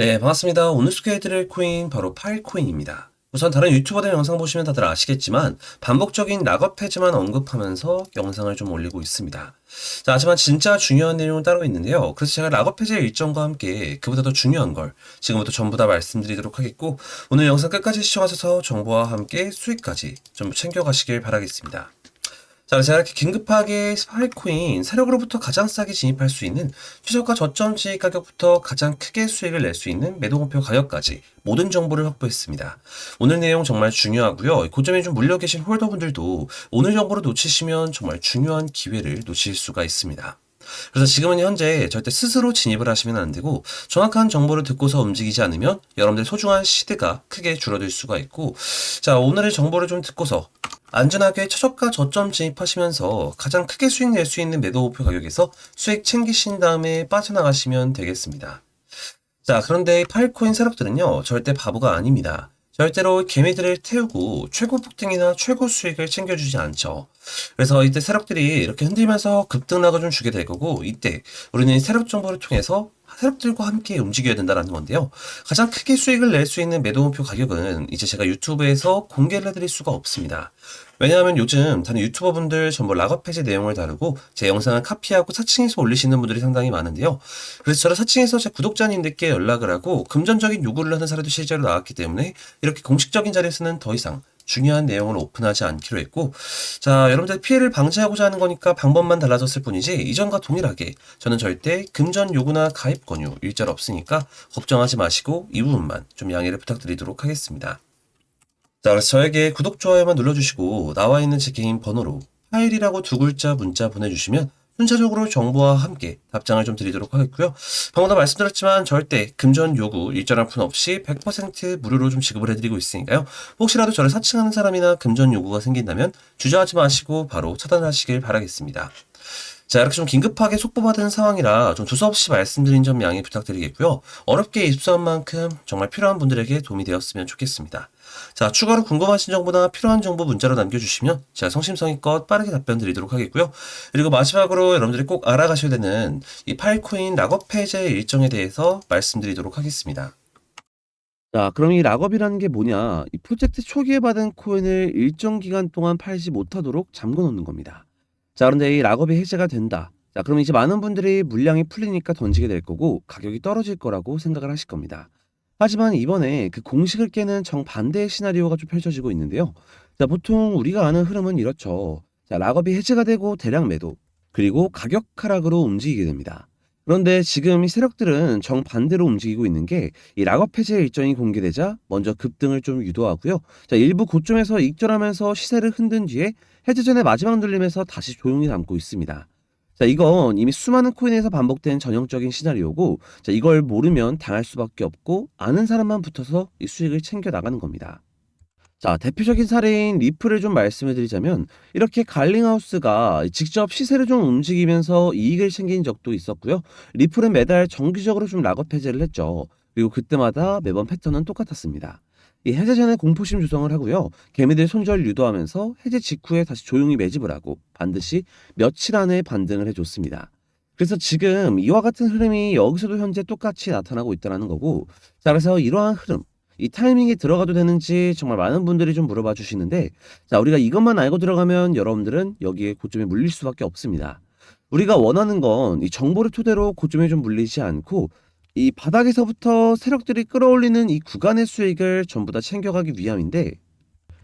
네, 반갑습니다. 오늘 소개해드릴 코인 바로 파일코인입니다. 우선 다른 유튜버들 영상 보시면 다들 아시겠지만 반복적인 락업 해지만 언급하면서 영상을 좀 올리고 있습니다. 자, 하지만 진짜 중요한 내용은 따로 있는데요. 그래서 제가 락업 해제 일정과 함께 그보다 더 중요한 걸 지금부터 전부 다 말씀드리도록 하겠고 오늘 영상 끝까지 시청하셔서 정보와 함께 수익까지 전부 챙겨가시길 바라겠습니다. 자, 제가 이렇게 긴급하게 스파이코인 세력으로부터 가장 싸게 진입할 수 있는 최저가 저점 진입 가격부터 가장 크게 수익을 낼 수 있는 매도 목표 가격까지 모든 정보를 확보했습니다. 오늘 내용 정말 중요하고요. 고점에 좀 물려 계신 홀더분들도 오늘 정보를 놓치시면 정말 중요한 기회를 놓칠 수가 있습니다. 그래서 지금은 현재 절대 스스로 진입을 하시면 안 되고 정확한 정보를 듣고서 움직이지 않으면 여러분들 소중한 시드가 크게 줄어들 수가 있고 자 오늘의 정보를 좀 듣고서 안전하게 최저가 저점 진입하시면서 가장 크게 수익 낼 수 있는 매도 목표 가격에서 수익 챙기신 다음에 빠져나가시면 되겠습니다. 자, 그런데 파일코인 세력들은요, 절대 바보가 아닙니다. 절대로 개미들을 태우고 최고 폭등이나 최고 수익을 챙겨주지 않죠. 그래서 이때 세력들이 이렇게 흔들면서 급등락을 좀 주게 될 거고, 이때 우리는 세력 정보를 통해서 세력들과 함께 움직여야 된다는 건데요. 가장 크게 수익을 낼 수 있는 매도 목표 가격은 이제 제가 유튜브에서 공개를 해드릴 수가 없습니다. 왜냐하면 요즘 다른 유튜버 분들 전부 락업 해제 내용을 다루고 제 영상을 카피하고 사칭해서 올리시는 분들이 상당히 많은데요. 그래서 저를 사칭해서 제 구독자님들께 연락을 하고 금전적인 요구를 하는 사례도 실제로 나왔기 때문에 이렇게 공식적인 자리에서는 더 이상 중요한 내용을 오픈하지 않기로 했고, 자, 여러분들 피해를 방지하고자 하는 거니까 방법만 달라졌을 뿐이지, 이전과 동일하게 저는 절대 금전 요구나 가입 권유 일절 없으니까 걱정하지 마시고 이 부분만 좀 양해를 부탁드리도록 하겠습니다. 자, 그래서 저에게 구독, 좋아요만 눌러주시고 나와 있는 제 개인 번호로 파일이라고 두 글자 문자 보내주시면 순차적으로 정보와 함께 답장을 좀 드리도록 하겠고요. 방금도 말씀드렸지만 절대 금전 요구 일정한 푼 없이 100% 무료로 좀 지급을 해드리고 있으니까요. 혹시라도 저를 사칭하는 사람이나 금전 요구가 생긴다면 주저하지 마시고 바로 차단하시길 바라겠습니다. 자, 이렇게 좀 긴급하게 속보받은 상황이라 좀 두서없이 말씀드린 점 양해 부탁드리겠고요. 어렵게 입수한 만큼 정말 필요한 분들에게 도움이 되었으면 좋겠습니다. 자, 추가로 궁금하신 정보나 필요한 정보 문자로 남겨주시면 제가 성심성의껏 빠르게 답변 드리도록 하겠고요. 그리고 마지막으로 여러분들이 꼭 알아가셔야 되는 이 파일코인 락업 해제 일정에 대해서 말씀드리도록 하겠습니다. 자, 그럼 이 락업이라는 게 뭐냐? 이 프로젝트 초기에 받은 코인을 일정 기간 동안 팔지 못하도록 잠궈 놓는 겁니다. 자, 그런데 이 락업이 해제가 된다. 자, 그럼 이제 많은 분들이 물량이 풀리니까 던지게 될 거고 가격이 떨어질 거라고 생각을 하실 겁니다. 하지만 이번에 그 공식을 깨는 정반대의 시나리오가 좀 펼쳐지고 있는데요. 자, 보통 우리가 아는 흐름은 이렇죠. 자, 락업이 해제가 되고 대량 매도, 그리고 가격 하락으로 움직이게 됩니다. 그런데 지금 이 세력들은 정반대로 움직이고 있는 게 이 락업 해제 일정이 공개되자 먼저 급등을 좀 유도하고요. 자, 일부 고점에서 익절하면서 시세를 흔든 뒤에 해제 전의 마지막 눌림에서 다시 조용히 남고 있습니다. 자, 이건 이미 수많은 코인에서 반복된 전형적인 시나리오고, 자, 이걸 모르면 당할 수밖에 없고, 아는 사람만 붙어서 이 수익을 챙겨 나가는 겁니다. 자, 대표적인 사례인 리플을 좀 말씀을 드리자면, 이렇게 갈링하우스가 직접 시세를 좀 움직이면서 이익을 챙긴 적도 있었고요. 리플은 매달 정기적으로 좀 락업 해제를 했죠. 그리고 그때마다 매번 패턴은 똑같았습니다. 이 해제 전에 공포심 조성을 하고요. 개미들 손절 유도하면서 해제 직후에 다시 조용히 매집을 하고 반드시 며칠 안에 반등을 해줬습니다. 그래서 지금 이와 같은 흐름이 여기서도 현재 똑같이 나타나고 있다는 거고 자 그래서 이러한 흐름 이 타이밍에 들어가도 되는지 정말 많은 분들이 좀 물어봐 주시는데 자 우리가 이것만 알고 들어가면 여러분들은 여기에 고점에 물릴 수밖에 없습니다. 우리가 원하는 건 이 정보를 토대로 고점에 좀 물리지 않고 이 바닥에서부터 세력들이 끌어올리는 이 구간의 수익을 전부 다 챙겨가기 위함인데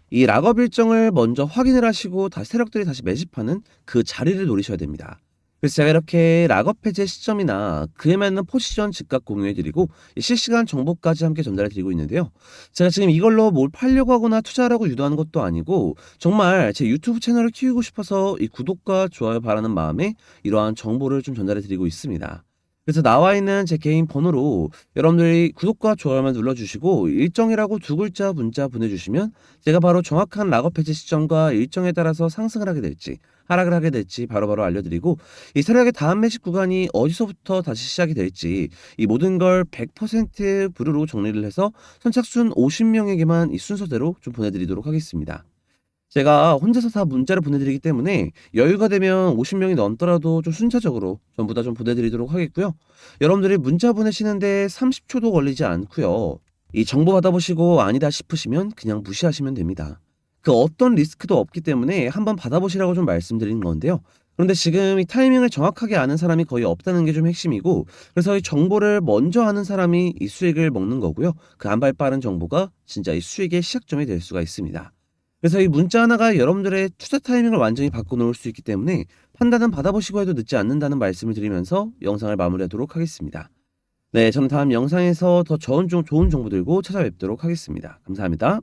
이 락업 일정을 먼저 확인을 하시고 다시 세력들이 다시 매집하는 그 자리를 노리셔야 됩니다. 그래서 제가 이렇게 락업 해제 시점이나 그에 맞는 포지션 즉각 공유해드리고 실시간 정보까지 함께 전달해드리고 있는데요. 제가 지금 이걸로 뭘 팔려고 하거나 투자하라고 유도하는 것도 아니고 정말 제 유튜브 채널을 키우고 싶어서 이 구독과 좋아요 바라는 마음에 이러한 정보를 좀 전달해드리고 있습니다. 그래서 나와 있는 제 개인 번호로 여러분들이 구독과 좋아요만 눌러주시고 일정이라고 두 글자 문자 보내주시면 제가 바로 정확한 락업 해지 시점과 일정에 따라서 상승을 하게 될지 하락을 하게 될지 바로바로 알려드리고 이 세력의 다음 매식 구간이 어디서부터 다시 시작이 될지 이 모든 걸 100% 부르로 정리를 해서 선착순 50명에게만 이 순서대로 좀 보내드리도록 하겠습니다. 제가 혼자서 다 문자를 보내드리기 때문에 여유가 되면 50명이 넘더라도 좀 순차적으로 전부 다 좀 보내드리도록 하겠고요. 여러분들이 문자 보내시는데 30초도 걸리지 않고요. 이 정보 받아보시고 아니다 싶으시면 그냥 무시하시면 됩니다. 그 어떤 리스크도 없기 때문에 한번 받아보시라고 좀 말씀드리는 건데요. 그런데 지금 이 타이밍을 정확하게 아는 사람이 거의 없다는 게 좀 핵심이고 그래서 이 정보를 먼저 아는 사람이 이 수익을 먹는 거고요. 그 한 발 빠른 정보가 진짜 이 수익의 시작점이 될 수가 있습니다. 그래서 이 문자 하나가 여러분들의 투자 타이밍을 완전히 바꿔놓을 수 있기 때문에 판단은 받아보시고 해도 늦지 않는다는 말씀을 드리면서 영상을 마무리하도록 하겠습니다. 네, 저는 다음 영상에서 더 좋은, 정- 좋은 정보 들고 찾아뵙도록 하겠습니다. 감사합니다.